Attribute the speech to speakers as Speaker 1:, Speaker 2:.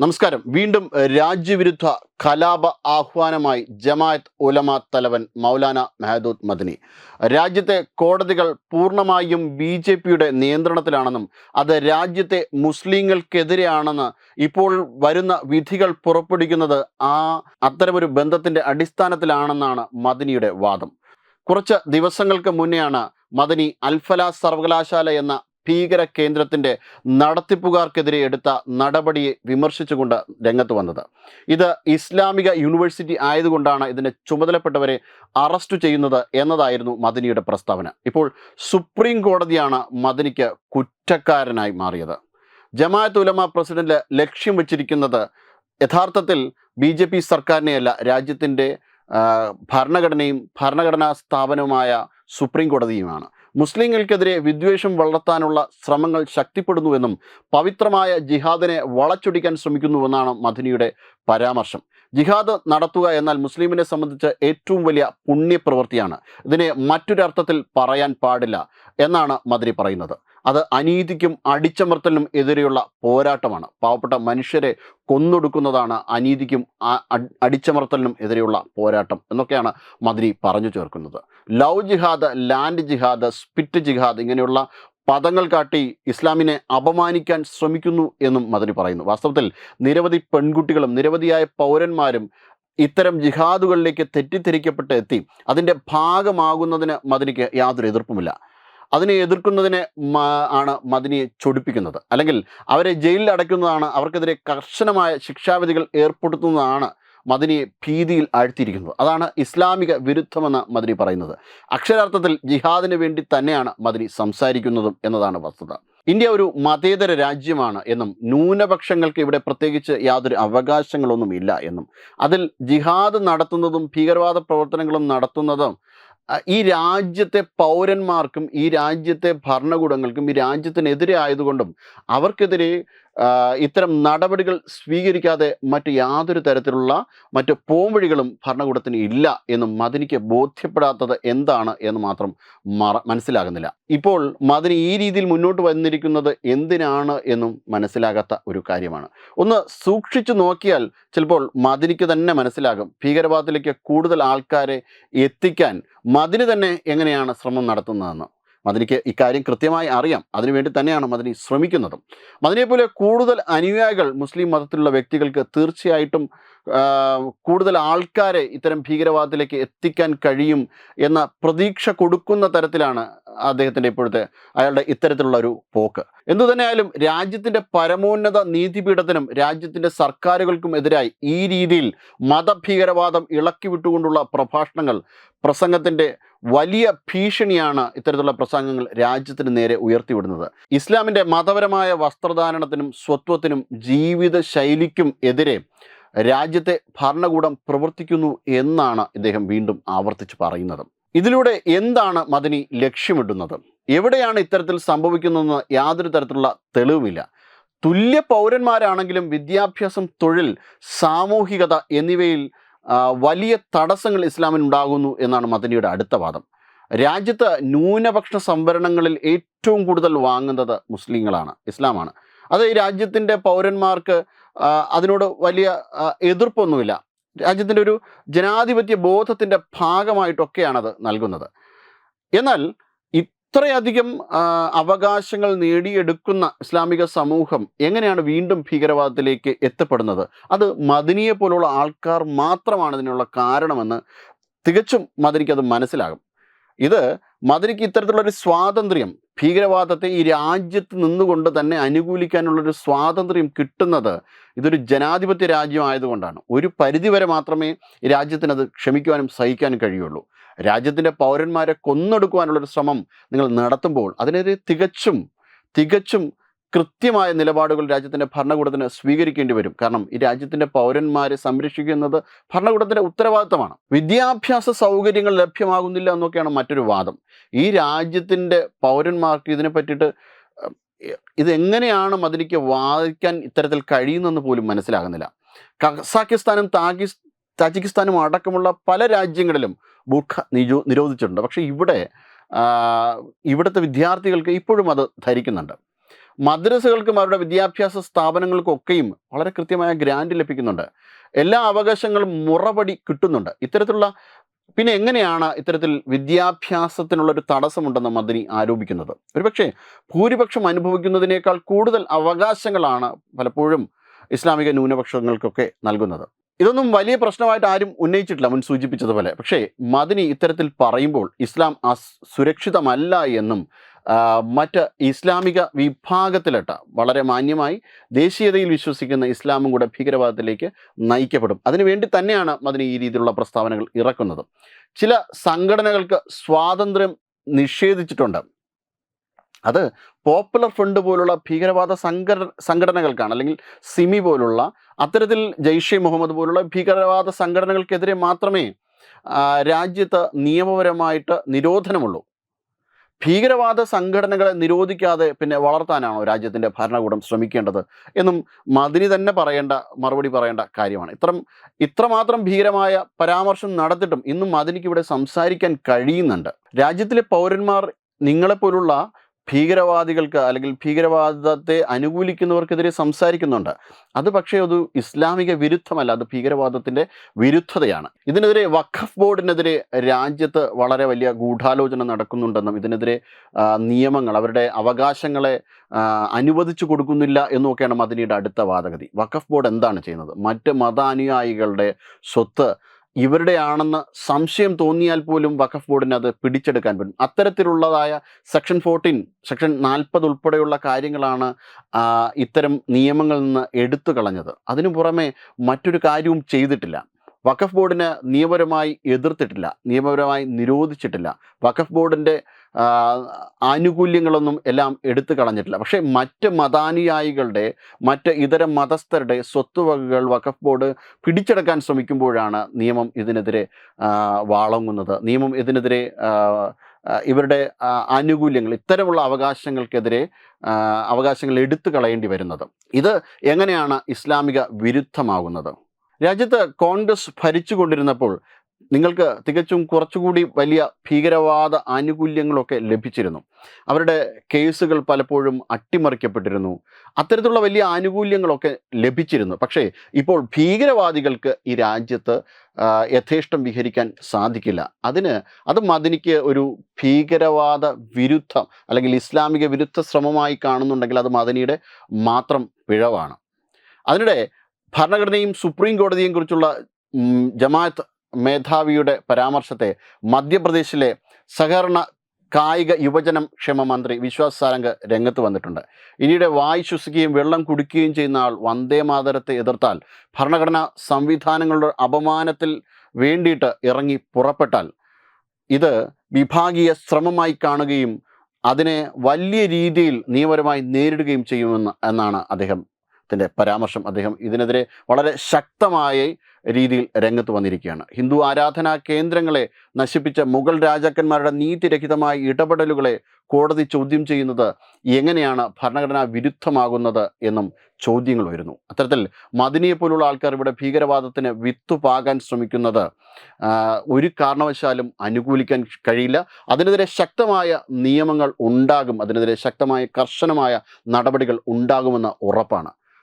Speaker 1: നമസ്കാരം. വീണ്ടും രാജ്യവിരുദ്ധ കലാപ ആഹ്വാനമായി ജമാഅത്ത് ഉലമ തലവൻ മൗലാന മെഹദൂദ് മദനി. രാജ്യത്തെ കോടതികൾ പൂർണമായും ബി ജെ പിയുടെ നിയന്ത്രണത്തിലാണെന്നും അത് രാജ്യത്തെ മുസ്ലിങ്ങൾക്കെതിരെയാണെന്ന് ഇപ്പോൾ വരുന്ന വിധികൾ പുറപ്പെടുവിക്കുന്നത് ആ അത്തരമൊരു ബന്ധത്തിന്റെ അടിസ്ഥാനത്തിലാണെന്നാണ് മദനിയുടെ വാദം. കുറച്ച് ദിവസങ്ങൾക്ക് മുന്നെയാണ് മദനി അൽഫല സർവകലാശാല എന്ന ഭീകര കേന്ദ്രത്തിന്റെ നടത്തിപ്പുകാർക്കെതിരെ എടുത്ത നടപടിയെ വിമർശിച്ചുകൊണ്ട് രംഗത്ത് വന്നത്. ഇത് ഇസ്ലാമിക യൂണിവേഴ്സിറ്റി ആയതുകൊണ്ടാണ് ഇതിനെ ചുമതലപ്പെട്ടവരെ അറസ്റ്റ് ചെയ്യുന്നത് എന്നതായിരുന്നു മദനിയുടെ പ്രസ്താവന. ഇപ്പോൾ സുപ്രീം കോടതിയാണ് മദനിക്ക് കുറ്റക്കാരനായി മാറിയത്. ജമാഅത്ത് ഉലമ പ്രസിഡന്റ് ലക്ഷ്യം വച്ചിരിക്കുന്നത് യഥാർത്ഥത്തിൽ ബി ജെ പി സർക്കാരിനെയല്ല രാജ്യത്തിന്റെ ഭരണഘടനയും ഭരണഘടനാ സ്ഥാപനവുമായ സുപ്രീം കോടതിയുമാണ്. മുസ്ലിങ്ങൾക്കെതിരെ വിദ്വേഷം വളർത്താനുള്ള ശ്രമങ്ങൾ ശക്തിപ്പെടുന്നുവെന്നും പവിത്രമായ ജിഹാദിനെ വളച്ചൊടിക്കാൻ ശ്രമിക്കുന്നുവെന്നാണ് മദിനിയുടെ പരാമർശം. ജിഹാദ് നടത്തുക എന്നാൽ മുസ്ലിമിനെ സംബന്ധിച്ച് ഏറ്റവും വലിയ പുണ്യപ്രവൃത്തിയാണ്. ഇതിനെ മറ്റൊരർത്ഥത്തിൽ പറയാൻ പാടില്ല എന്നാണ് മദിനി പറയുന്നത്. അത് അനീതിക്കും അടിച്ചമർത്തലിനും എതിരെയുള്ള പോരാട്ടമാണ്. പാവപ്പെട്ട മനുഷ്യരെ കൊന്നൊടുക്കുന്നതാണ് അനീതിക്കും അടിച്ചമർത്തലിനും എതിരെയുള്ള പോരാട്ടം എന്നൊക്കെയാണ് മദ്രി പറഞ്ഞു ചേർക്കുന്നത്. ലവ് ജിഹാദ് ലാൻഡ് ജിഹാദ് സ്പിറ്റ് ജിഹാദ് ഇങ്ങനെയുള്ള പദങ്ങൾ കാട്ടി ഇസ്ലാമിനെ അപമാനിക്കാൻ ശ്രമിക്കുന്നു എന്നും മദനി പറയുന്നു. വാസ്തവത്തിൽ നിരവധി പെൺകുട്ടികളും നിരവധിയായ പൗരന്മാരും ഇത്തരം ജിഹാദുകളിലേക്ക് തെറ്റിദ്ധരിക്കപ്പെട്ട് എത്തി. അതിന്റെ ഭാഗമാകുന്നതിന് മദനിക്ക് യാതൊരു എതിർപ്പുമില്ല. അതിനെ എതിർക്കുന്നതിനെ ആണ് മദിനിയെ ചൊടിപ്പിക്കുന്നത്. അല്ലെങ്കിൽ അവരെ ജയിലിൽ അടയ്ക്കുന്നതാണ് അവർക്കെതിരെ കർശനമായ ശിക്ഷാവിധികൾ ഏർപ്പെടുത്തുന്നതാണ് മദിനിയെ ഭീതിയിൽ ആഴ്ത്തിയിരിക്കുന്നത്. അതാണ് ഇസ്ലാമിക വിരുദ്ധമെന്ന് മദിനി പറയുന്നത്. അക്ഷരാർത്ഥത്തിൽ ജിഹാദിന് വേണ്ടി തന്നെയാണ് മദിനി സംസാരിക്കുന്നതും എന്നതാണ് വസ്തുത. ഇന്ത്യ ഒരു മതേതര രാജ്യമാണ് എന്നും ന്യൂനപക്ഷങ്ങൾക്ക് ഇവിടെ പ്രത്യേകിച്ച് യാതൊരു അവകാശങ്ങളൊന്നും ഇല്ല എന്നും. അതിൽ ജിഹാദ് നടത്തുന്നതും ഭീകരവാദ പ്രവർത്തനങ്ങളും നടത്തുന്നതും ഈ രാജ്യത്തെ പൗരന്മാർക്കും ഈ രാജ്യത്തെ ഭരണകൂടങ്ങൾക്കും ഈ രാജ്യത്തിനെതിരെ ആയതുകൊണ്ടും അവർക്കെതിരെ ഇത്തരം നടപടികൾ സ്വീകരിക്കാതെ മറ്റ് യാതൊരു തരത്തിലുള്ള മറ്റ് പോംവഴികളും ഭരണകൂടത്തിന് ഇല്ല എന്ന് മദനിക്ക് ബോധ്യപ്പെടാത്തത് എന്താണ് എന്ന് മാത്രം മനസ്സിലാകുന്നില്ല. ഇപ്പോൾ മദനി ഈ രീതിയിൽ മുന്നോട്ട് വന്നിരിക്കുന്നത് എന്തിനാണ് എന്നും മനസ്സിലാകാത്ത ഒരു കാര്യമാണ്. ഒന്ന് സൂക്ഷിച്ചു നോക്കിയാൽ ചിലപ്പോൾ മദനിക്ക് തന്നെ മനസ്സിലാകും ഭീകരവാദത്തിലേക്ക് കൂടുതൽ ആൾക്കാരെ എത്തിക്കാൻ മദിനി തന്നെ എങ്ങനെയാണ് ശ്രമം നടത്തുന്നതെന്ന്. മദനിക്ക് ഇക്കാര്യം കൃത്യമായി അറിയാം. അതിനുവേണ്ടി തന്നെയാണ് മദനി ശ്രമിക്കുന്നതും. മദനിയെപ്പോലെ കൂടുതൽ അനുയായികൾ മുസ്ലിം മതത്തിലുള്ള വ്യക്തികൾക്ക് തീർച്ചയായിട്ടും കൂടുതൽ ആൾക്കാരെ ഇത്തരം ഭീകരവാദത്തിലേക്ക് എത്തിക്കാൻ കഴിയും എന്ന പ്രതീക്ഷ കൊടുക്കുന്ന തരത്തിലാണ് അദ്ദേഹത്തിന്റെ ഇപ്പോഴത്തെ അയാളുടെ ഇത്തരത്തിലുള്ള ഒരു പോക്ക്. എന്തു തന്നെയായാലും രാജ്യത്തിന്റെ പരമോന്നത നീതിപീഠത്തിനും രാജ്യത്തിന്റെ സർക്കാരുകൾക്കും എതിരായി ഈ രീതിയിൽ മതഭീകരവാദം ഇളക്കി വിട്ടുകൊണ്ടുള്ള പ്രഭാഷണങ്ങൾ പ്രസംഗത്തിന്റെ വലിയ ഭീഷണിയാണ് ഇത്തരത്തിലുള്ള പ്രസംഗങ്ങൾ രാജ്യത്തിന് നേരെ ഉയർത്തിവിടുന്നത്. ഇസ്ലാമിന്റെ മതപരമായ വസ്ത്രധാരണത്തിനും സ്വത്വത്തിനും ജീവിത ശൈലിക്കും എതിരെ രാജ്യത്തെ ഭരണകൂടം പ്രവർത്തിക്കുന്നു എന്നാണ് ഇദ്ദേഹം വീണ്ടും ആവർത്തിച്ച് പറയുന്നത്. ഇതിലൂടെ എന്താണ് മദനി ലക്ഷ്യമിടുന്നത്? എവിടെയാണ് ഇത്തരത്തിൽ സംഭവിക്കുന്നതെന്ന് യാതൊരു തരത്തിലുള്ള തെളിവുമില്ല. തുല്യ പൗരന്മാരാണെങ്കിലും വിദ്യാഭ്യാസം തൊഴിൽ സാമൂഹികത എന്നിവയിൽ വലിയ തടസ്സങ്ങൾ ഇസ്ലാമിനുണ്ടാകുന്നു എന്നാണ് മദനിയുടെ അടുത്ത വാദം. രാജ്യത്ത് ന്യൂനപക്ഷ സംവരണങ്ങളിൽ ഏറ്റവും കൂടുതൽ വാങ്ങുന്നത് മുസ്ലിങ്ങളാണ് ഇസ്ലാമാണ്. അത് ഈ രാജ്യത്തിന്റെ പൗരന്മാർക്ക് അതിനോട് വലിയ എതിർപ്പൊന്നുമില്ല. രാജ്യത്തിന്റെ ഒരു ജനാധിപത്യ ബോധത്തിന്റെ ഭാഗമായിട്ടൊക്കെയാണത് നൽകുന്നത്. എന്നാൽ ഇത്രയധികം അവകാശങ്ങൾ നേടിയെടുക്കുന്ന ഇസ്ലാമിക സമൂഹം എങ്ങനെയാണ് വീണ്ടും ഭീകരവാദത്തിലേക്ക് എത്തപ്പെടുന്നത്? അത് മദനിയെ പോലുള്ള ആൾക്കാർ മാത്രമാണ് ഇതിനുള്ള കാരണമെന്ന് തികച്ചും മദനിക്ക് അത് മനസ്സിലാകും. ഇത് മദനിക്ക് ഇത്തരത്തിലുള്ളൊരു സ്വാതന്ത്ര്യം ഭീകരവാദത്തെ ഈ രാജ്യത്ത് നിന്നുകൊണ്ട് തന്നെ അനുകൂലിക്കാനുള്ളൊരു സ്വാതന്ത്ര്യം കിട്ടുന്നത് ഇതൊരു ജനാധിപത്യ രാജ്യമായതുകൊണ്ടാണ്. ഒരു പരിധിവരെ മാത്രമേ രാജ്യത്തിനത് ക്ഷമിക്കുവാനും സഹിക്കാനും കഴിയുള്ളൂ. രാജ്യത്തിന്റെ പൗരന്മാരെ കൊന്നെടുക്കുവാനുള്ളൊരു ശ്രമം നിങ്ങൾ നടത്തുമ്പോൾ അതിനെതിരെ തികച്ചും തികച്ചും കൃത്യമായ നിലപാടുകൾ രാജ്യത്തിന്റെ ഭരണകൂടത്തിന് സ്വീകരിക്കേണ്ടി വരും. കാരണം ഈ രാജ്യത്തിന്റെ പൗരന്മാരെ സംരക്ഷിക്കുന്നത് ഭരണകൂടത്തിന്റെ ഉത്തരവാദിത്തമാണ്. വിദ്യാഭ്യാസ സൗകര്യങ്ങൾ ലഭ്യമാകുന്നില്ല എന്നൊക്കെയാണ് മറ്റൊരു വാദം. ഈ രാജ്യത്തിന്റെ പൗരന്മാർക്ക് ഇതിനെ പറ്റിയിട്ട് ഇതെങ്ങനെയാണ് മദനിക്ക് വാദിക്കാൻ ഇത്തരത്തിൽ കഴിയുന്നെന്ന് പോലും മനസ്സിലാകുന്നില്ല. കസാക്കിസ്ഥാനും താകിസ് താജിക്കിസ്ഥാനും അടക്കമുള്ള പല രാജ്യങ്ങളിലും ബുർഖ നിരോ നിരോധിച്ചിട്ടുണ്ട്. പക്ഷേ ഇവിടെ ഇവിടുത്തെ വിദ്യാർത്ഥികൾക്ക് ഇപ്പോഴും അത് ധരിക്കുന്നുണ്ട്. മദ്രസകൾക്കും അവരുടെ വിദ്യാഭ്യാസ സ്ഥാപനങ്ങൾക്കൊക്കെയും വളരെ കൃത്യമായ ഗ്രാൻഡ് ലഭിക്കുന്നുണ്ട്. എല്ലാ അവകാശങ്ങളും മുറപടി കിട്ടുന്നുണ്ട്. ഇത്തരത്തിലുള്ള പിന്നെ എങ്ങനെയാണ് ഇത്തരത്തിൽ വിദ്യാഭ്യാസത്തിനുള്ളൊരു തടസ്സമുണ്ടെന്ന് മദിനി ആരോപിക്കുന്നത്? ഒരുപക്ഷെ ഭൂരിപക്ഷം അനുഭവിക്കുന്നതിനേക്കാൾ കൂടുതൽ അവകാശങ്ങളാണ് പലപ്പോഴും ഇസ്ലാമിക ന്യൂനപക്ഷങ്ങൾക്കൊക്കെ നൽകുന്നത്. ഇതൊന്നും വലിയ പ്രശ്നമായിട്ട് ആരും ഉന്നയിച്ചിട്ടില്ല മുൻ സൂചിപ്പിച്ചതുപോലെ. പക്ഷേ മദിനി ഇത്തരത്തിൽ പറയുമ്പോൾ ഇസ്ലാം സുരക്ഷിതമല്ല എന്നും മറ്റ് ഇസ്ലാമിക വിഭാഗത്തിലിട്ട വളരെ മാന്യമായി ദേശീയതയിൽ വിശ്വസിക്കുന്ന ഇസ്ലാമും കൂടെ ഭീകരവാദത്തിലേക്ക് നയിക്കപ്പെടും. അതിനുവേണ്ടി തന്നെയാണ് അതിന് ഈ രീതിയിലുള്ള പ്രസ്താവനകൾ ഇറക്കുന്നത്. ചില സംഘടനകൾക്ക് സ്വാതന്ത്ര്യം നിഷേധിച്ചിട്ടുണ്ട്. അത് പോപ്പുലർ ഫ്രണ്ട് പോലുള്ള ഭീകരവാദ സംഘ സംഘടനകൾക്കാണ്. അല്ലെങ്കിൽ സിമി പോലുള്ള അത്തരത്തിൽ ജെയ്ഷെ മുഹമ്മദ് പോലുള്ള ഭീകരവാദ സംഘടനകൾക്കെതിരെ മാത്രമേ രാജ്യത്ത് നിയമപരമായിട്ട് നിരോധനമുള്ളൂ. ഭീകരവാദ സംഘടനകളെ നിരോധിക്കാതെ പിന്നെ വളർത്താനാണോ രാജ്യത്തിന്റെ ഭരണകൂടം ശ്രമിക്കേണ്ടത് എന്നും മദിനി തന്നെ പറയേണ്ട മറുപടി പറയേണ്ട കാര്യമാണ്. ഇത്രം ഇത്രമാത്രം ഭീകരമായ പരാമർശം നടത്തിയിട്ടും ഇന്നും മദിനിക്ക് ഇവിടെ സംസാരിക്കാൻ കഴിയുന്നുണ്ട്. രാജ്യത്തിലെ പൗരന്മാർ നിങ്ങളെപ്പോലുള്ള ഭീകരവാദികൾക്ക് അല്ലെങ്കിൽ ഭീകരവാദത്തെ അനുകൂലിക്കുന്നവർക്കെതിരെ സംസാരിക്കുന്നുണ്ട്. അത് പക്ഷേ ഒരു ഇസ്ലാമിക വിരുദ്ധമല്ല അത് ഭീകരവാദത്തിന്റെ വിരുദ്ധതയാണ്. ഇതിനെതിരെ വഖഫ് ബോർഡിനെതിരെ രാജ്യത്ത് വളരെ വലിയ ഗൂഢാലോചന നടക്കുന്നുണ്ടെന്നും ഇതിനെതിരെ നിയമങ്ങൾ അവരുടെ അവകാശങ്ങളെ അനുവദിച്ചു കൊടുക്കുന്നില്ല എന്നൊക്കെയാണ് മദിനിയുടെ അടുത്ത വാദഗതി. വഖഫ് ബോർഡ് എന്താണ് ചെയ്യുന്നത്? മറ്റ് മതാനുയായികളുടെ സ്വത്ത് ഇവരുടെയാണെന്ന് സംശയം തോന്നിയാൽ പോലും വഖഫ് ബോർഡിന് അത് പിടിച്ചെടുക്കാൻ പറ്റും. അത്തരത്തിലുള്ളതായ സെക്ഷൻ ഫോർട്ടീൻ സെക്ഷൻ നാൽപ്പത് ഉൾപ്പെടെയുള്ള കാര്യങ്ങളാണ് ഇത്തരം നിയമങ്ങളിൽ നിന്ന് എടുത്തു കളഞ്ഞത്. അതിനു പുറമെ മറ്റൊരു കാര്യവും ചെയ്തിട്ടില്ല. വഖഫ് ബോർഡിന് നിയമപരമായി എതിർത്തിട്ടില്ല നിയമപരമായി നിരോധിച്ചിട്ടില്ല. വഖഫ് ബോർഡിന്റെ ആനുകൂല്യങ്ങളൊന്നും എല്ലാം എടുത്തു കളഞ്ഞിട്ടില്ല. പക്ഷേ മറ്റ് മതാനുയായികളുടെ മറ്റ് ഇതര മതസ്ഥരുടെ സ്വത്തുവകകൾ വഖഫ് ബോർഡ് പിടിച്ചെടുക്കാൻ ശ്രമിക്കുമ്പോഴാണ് നിയമം ഇതിനെതിരെ വാളങ്ങുന്നത്. നിയമം ഇതിനെതിരെ ഇവരുടെ ആനുകൂല്യങ്ങൾ ഇത്തരമുള്ള അവകാശങ്ങൾക്കെതിരെ അവകാശങ്ങൾ എടുത്തു കളയേണ്ടി വരുന്നത്. ഇത് എങ്ങനെയാണ് ഇസ്ലാമിക വിരുദ്ധമാകുന്നത്? രാജ്യത്ത് കോൺഗ്രസ് ഭരിച്ചുകൊണ്ടിരുന്നപ്പോൾ നിങ്ങൾക്ക് തികച്ചും കുറച്ചുകൂടി വലിയ ഭീകരവാദ ആനുകൂല്യങ്ങളൊക്കെ ലഭിച്ചിരുന്നു. അവരുടെ കേസുകൾ പലപ്പോഴും അട്ടിമറിക്കപ്പെട്ടിരുന്നു. അത്തരത്തിലുള്ള വലിയ ആനുകൂല്യങ്ങളൊക്കെ ലഭിച്ചിരുന്നു. പക്ഷേ ഇപ്പോൾ ഭീകരവാദികൾക്ക് ഈ രാജ്യത്ത് യഥേഷ്ടം വിഹരിക്കാൻ സാധിക്കില്ല. അതിന് അത് മദിനിക്ക് ഒരു ഭീകരവാദ വിരുദ്ധം അല്ലെങ്കിൽ ഇസ്ലാമിക വിരുദ്ധ ശ്രമമായി കാണുന്നുണ്ടെങ്കിൽ അത് മദനിയുടെ മാത്രം പിഴവാണ്. അതിനിടെ ഭരണഘടനയും സുപ്രീം കോടതിയും കുറിച്ചുള്ള ജമാഅത്ത് മേധാവിയുടെ പരാമർശത്തെ മധ്യപ്രദേശിലെ സഹകരണ കായിക യുവജനം ക്ഷേമ മന്ത്രി വിശ്വാസ് സാരംഗ് രംഗത്ത് വന്നിട്ടുണ്ട്. ഇനിയുടെ വായു ശ്വസിക്കുകയും വെള്ളം കുടിക്കുകയും ചെയ്യുന്ന ആൾ വന്ദേ മാതരത്തെ എതിർത്താൽ ഭരണഘടനാ സംവിധാനങ്ങളുടെ അപമാനത്തിൽ വേണ്ടിയിട്ട് ഇറങ്ങി പുറപ്പെട്ടാൽ ഇത് വിഭാഗീയ ശ്രമമായി കാണുകയും അതിനെ വലിയ രീതിയിൽ നിയമപരമായി നേരിടുകയും ചെയ്യുമെന്ന് എന്നാണ് അദ്ദേഹത്തിന്റെ പരാമർശം അദ്ദേഹം ഇതിനെതിരെ വളരെ ശക്തമായ രീതിയിൽ രംഗത്ത് വന്നിരിക്കുകയാണ്. ഹിന്ദു ആരാധനാ കേന്ദ്രങ്ങളെ നശിപ്പിച്ച മുഗൾ രാജാക്കന്മാരുടെ നീതിരഹിതമായ ഇടപെടലുകളെ കോടതി ചോദ്യം ചെയ്യുന്നത് എങ്ങനെയാണ് ഭരണഘടനാ വിരുദ്ധമാകുന്നത് എന്നും ചോദ്യങ്ങൾ വരുന്നു അത്തരത്തിൽ മദിനിയെ പോലുള്ള ആൾക്കാർ ഇവിടെ ഭീകരവാദത്തിന് വിത്തുപാകാൻ ശ്രമിക്കുന്നത് ഒരു കാരണവശാലും അനുകൂലിക്കാൻ കഴിയില്ല. അതിനെതിരെ ശക്തമായ നിയമങ്ങൾ ഉണ്ടാകും അതിനെതിരെ ശക്തമായ കർശനമായ നടപടികൾ ഉണ്ടാകുമെന്ന് ഉറപ്പാണ്.